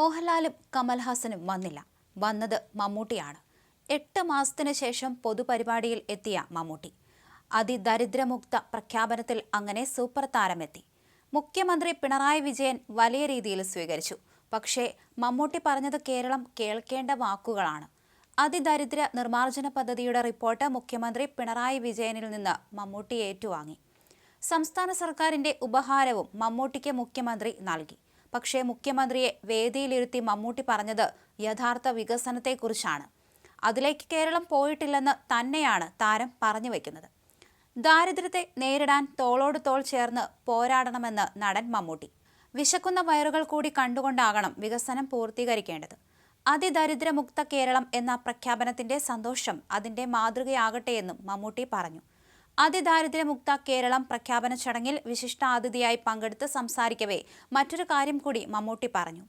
മോഹൻലാലും കമൽഹാസനും വന്നില്ല. വന്നത് മമ്മൂട്ടിയാണ്. എട്ട് മാസത്തിന് ശേഷം പൊതുപരിപാടിയിൽ എത്തിയ മമ്മൂട്ടി. അതിദരിദ്രമുക്ത പ്രഖ്യാപനത്തിൽ അങ്ങനെ സൂപ്പർ താരമെത്തി. മുഖ്യമന്ത്രി പിണറായി വിജയൻ വലിയ രീതിയിൽ സ്വീകരിച്ചു. പക്ഷേ മമ്മൂട്ടി പറഞ്ഞത് കേരളം കേൾക്കേണ്ട വാക്കുകളാണ്. അതിദരിദ്ര നിർമ്മാർജന പദ്ധതിയുടെ റിപ്പോർട്ട് മുഖ്യമന്ത്രി പിണറായി വിജയനിൽ നിന്ന് മമ്മൂട്ടി ഏറ്റുവാങ്ങി. സംസ്ഥാന സർക്കാരിന്റെ ഉപഹാരവും മമ്മൂട്ടിക്ക് മുഖ്യമന്ത്രി നൽകി. പക്ഷേ മുഖ്യമന്ത്രിയെ വേദിയിലിരുത്തി മമ്മൂട്ടി പറഞ്ഞത് യഥാർത്ഥ വികസനത്തെക്കുറിച്ചാണ്. അതിലേക്ക് കേരളം പോയിട്ടില്ലെന്ന് തന്നെയാണ് താരം പറഞ്ഞു വയ്ക്കുന്നത് ദാരിദ്ര്യത്തെ നേരിടാൻ തോളോട് തോൾ ചേർന്ന് പോരാടണമെന്ന് നടൻ മമ്മൂട്ടി. വിശക്കുന്ന വയറുകൾ കൂടി കണ്ടുകൊണ്ടാകണം വികസനം പൂർത്തീകരിക്കേണ്ടത്. അതിദരിദ്രമുക്ത കേരളം എന്ന പ്രഖ്യാപനത്തിന്റെ സന്തോഷം അതിന്റെ മാതൃകയാകട്ടെയെന്നും മമ്മൂട്ടി പറഞ്ഞു. അതിദാരിദ്ര്യമുക്ത കേരളം പ്രഖ്യാപന ചടങ്ങിൽ വിശിഷ്ടാതിഥിയായി പങ്കെടുത്ത് സംസാരിക്കവേ മറ്റൊരു കാര്യം കൂടി മമ്മൂട്ടി പറഞ്ഞു.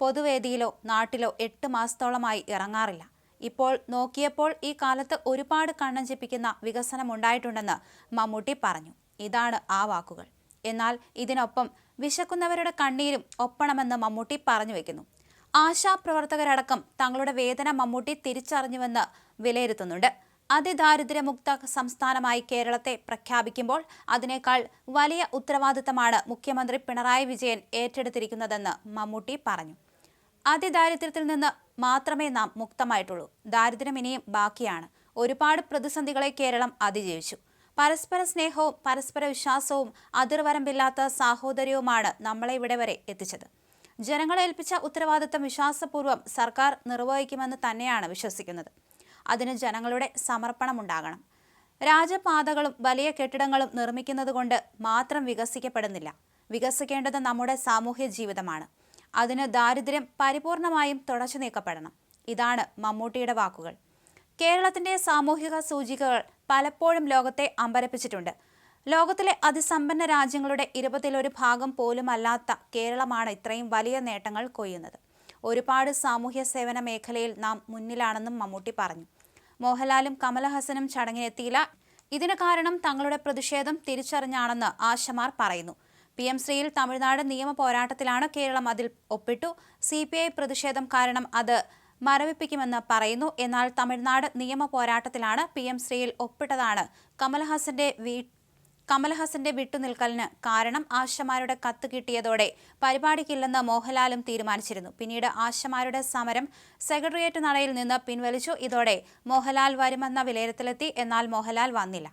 പൊതുവേദിയിലോ നാട്ടിലോ എട്ട് മാസത്തോളമായി ഇറങ്ങാറില്ല. ഇപ്പോൾ നോക്കിയപ്പോൾ ഈ കാലത്ത് ഒരുപാട് കണ്ണഞ്ചിപ്പിക്കുന്ന വികസനമുണ്ടായിട്ടുണ്ടെന്ന് മമ്മൂട്ടി പറഞ്ഞു. ഇതാണ് ആ വാക്കുകൾ. എന്നാൽ ഇതിനൊപ്പം വിശക്കുന്നവരുടെ കണ്ണീരും ഒപ്പണമെന്ന് മമ്മൂട്ടി പറഞ്ഞു വെക്കുന്നു. ആശാപ്രവർത്തകരടക്കം തങ്ങളുടെ വേദന മമ്മൂട്ടി തിരിച്ചറിഞ്ഞുവെന്ന് വിലയിരുത്തുന്നുണ്ട്. അതിദാരിദ്ര്യമുക്ത സംസ്ഥാനമായി കേരളത്തെ പ്രഖ്യാപിക്കുമ്പോൾ അതിനേക്കാൾ വലിയ ഉത്തരവാദിത്തമാണ് മുഖ്യമന്ത്രി പിണറായി വിജയൻ ഏറ്റെടുത്തിരിക്കുന്നതെന്ന് മമ്മൂട്ടി പറഞ്ഞു. അതിദാരിദ്ര്യത്തിൽ നിന്ന് മാത്രമേ നാം മുക്തമായിട്ടുള്ളൂ. ദാരിദ്ര്യം ഇനിയും ബാക്കിയാണ്. ഒരുപാട് പ്രതിസന്ധികളെ കേരളം അതിജീവിച്ചു പരസ്പര സ്നേഹവും പരസ്പര വിശ്വാസവും അതിർവരമ്പില്ലാത്ത സാഹോദര്യവുമാണ് നമ്മളെ ഇവിടെ വരെ എത്തിച്ചത്. ജനങ്ങളെ ഏൽപ്പിച്ച ഉത്തരവാദിത്തം വിശ്വാസപൂർവം സർക്കാർ നിർവഹിക്കുമെന്ന് തന്നെയാണ് വിശ്വസിക്കുന്നത്. അതിന് ജനങ്ങളുടെ സമർപ്പണമുണ്ടാകണം. രാജപാതകളും വലിയ കെട്ടിടങ്ങളും നിർമ്മിക്കുന്നതുകൊണ്ട് മാത്രം വികസിക്കപ്പെടുന്നില്ല. വികസിക്കേണ്ടത് നമ്മുടെ സാമൂഹ്യ ജീവിതമാണ്. അതിന് ദാരിദ്ര്യം പരിപൂർണമായും തുടച്ചു നീക്കപ്പെടണം. ഇതാണ് മമ്മൂട്ടിയുടെ വാക്കുകൾ. കേരളത്തിന്റെ സാമൂഹിക സൂചികകൾ പലപ്പോഴും ലോകത്തെ അമ്പരപ്പിച്ചിട്ടുണ്ട്. ലോകത്തിലെ അതിസമ്പന്ന രാജ്യങ്ങളുടെ ഇരുപതിലൊരു ഭാഗം പോലുമല്ലാത്ത കേരളമാണ് ഇത്രയും വലിയ നേട്ടങ്ങൾ കൊയ്യുന്നത്. ഒരുപാട് സാമൂഹ്യ സേവന മേഖലയിൽ നാം മുന്നിലാണെന്നും മമ്മൂട്ടി പറഞ്ഞു. മോഹൻലാലും കമലഹാസനും ചടങ്ങിനെത്തിയില്ല. ഇതിന് കാരണം തങ്ങളുടെ പ്രതിഷേധം തിരിച്ചറിഞ്ഞാണെന്ന് ആശമാർ പറയുന്നു. പി എം ശ്രീയിൽ തമിഴ്നാട് നിയമ പോരാട്ടത്തിലാണ് കേരളം അതിൽ ഒപ്പിട്ടു. സി പി ഐ പ്രതിഷേധം കാരണം അത് മരവിപ്പിക്കുമെന്ന് പറയുന്നു. എന്നാൽ തമിഴ്നാട് നിയമ പോരാട്ടത്തിലാണ് പി എം ശ്രീയിൽ ഒപ്പിട്ടതാണ് കമൽഹാസന്റെ കമൽഹാസന്റെ വിട്ടുനിൽക്കലിന് കാരണം ആശമാരുടെ കത്ത് കിട്ടിയതോടെ പരിപാടിക്കില്ലെന്ന് മോഹൻലാലും തീരുമാനിച്ചിരുന്നു. പിന്നീട് ആശമാരുടെ സമരം സെക്രട്ടേറിയറ്റ് നടയിൽ നിന്ന് പിൻവലിച്ചു. ഇതോടെ മോഹൻലാൽ വരുമെന്ന വിലയിരുത്തലെത്തി. എന്നാൽ മോഹൻലാൽ വന്നില്ല.